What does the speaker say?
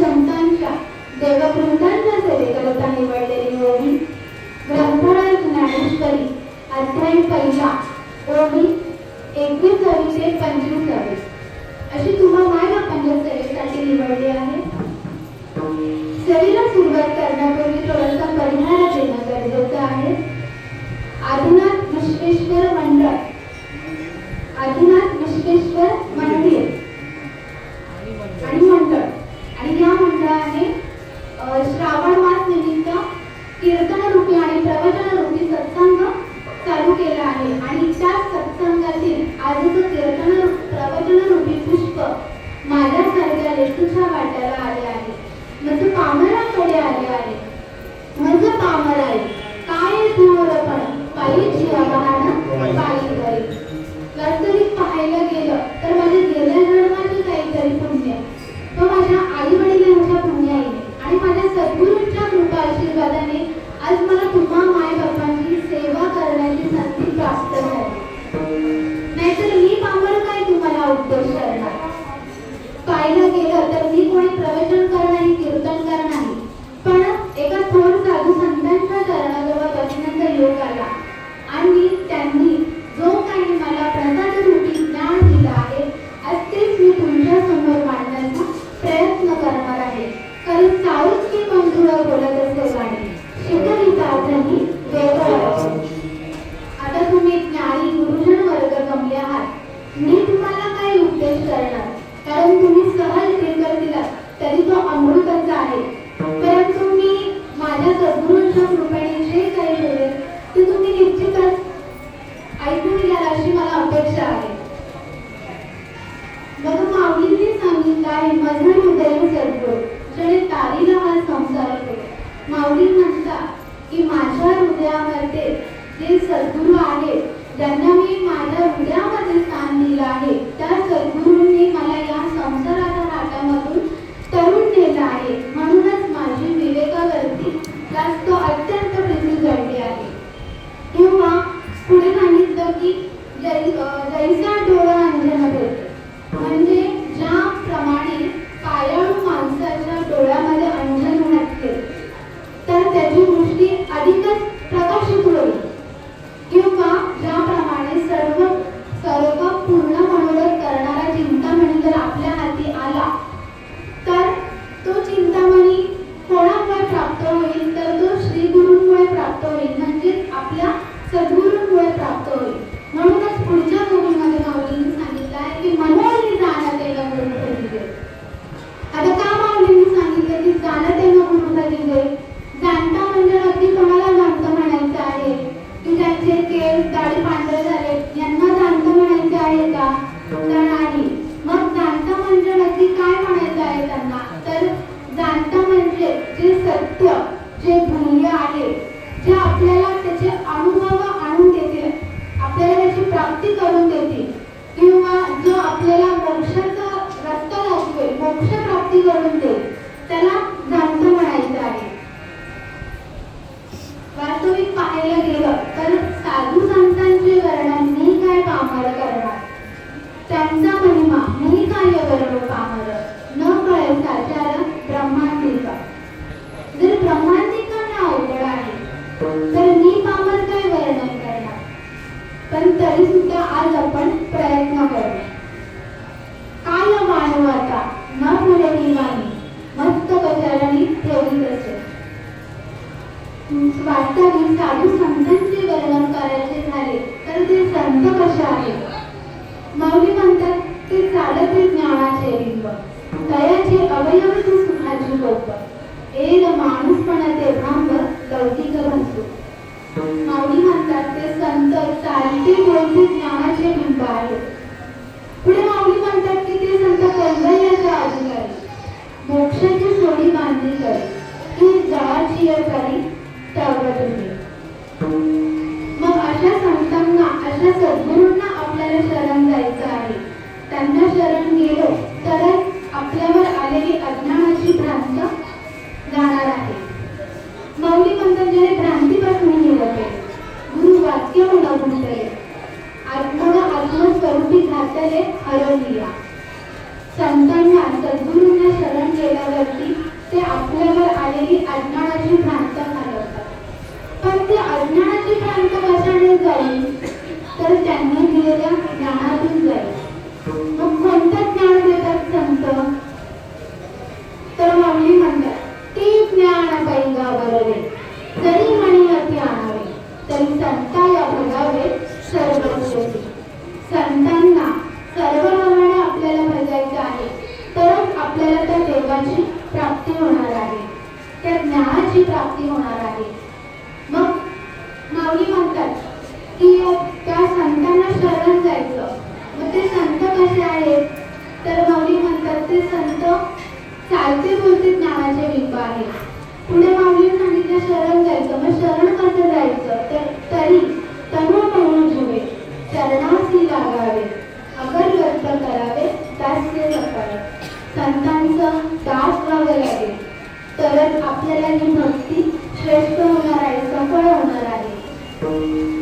संतांच्या देववृंदांना सेवेकरता निवडलेली ओवी ग्रंथराज ज्ञानेश्वरी अध्याय पहिला ओवी माऊली म्हणता की माझ्या हृदयामध्ये जे सद्गुरू आहेत त्यांना मी वास्तविक साधू संतांचे वर्णन करायचे झाले तर ते संत कसे आहे? मौली म्हणतात ते चालते ज्ञानाचे लिंग तयाचे अवयव Thank you.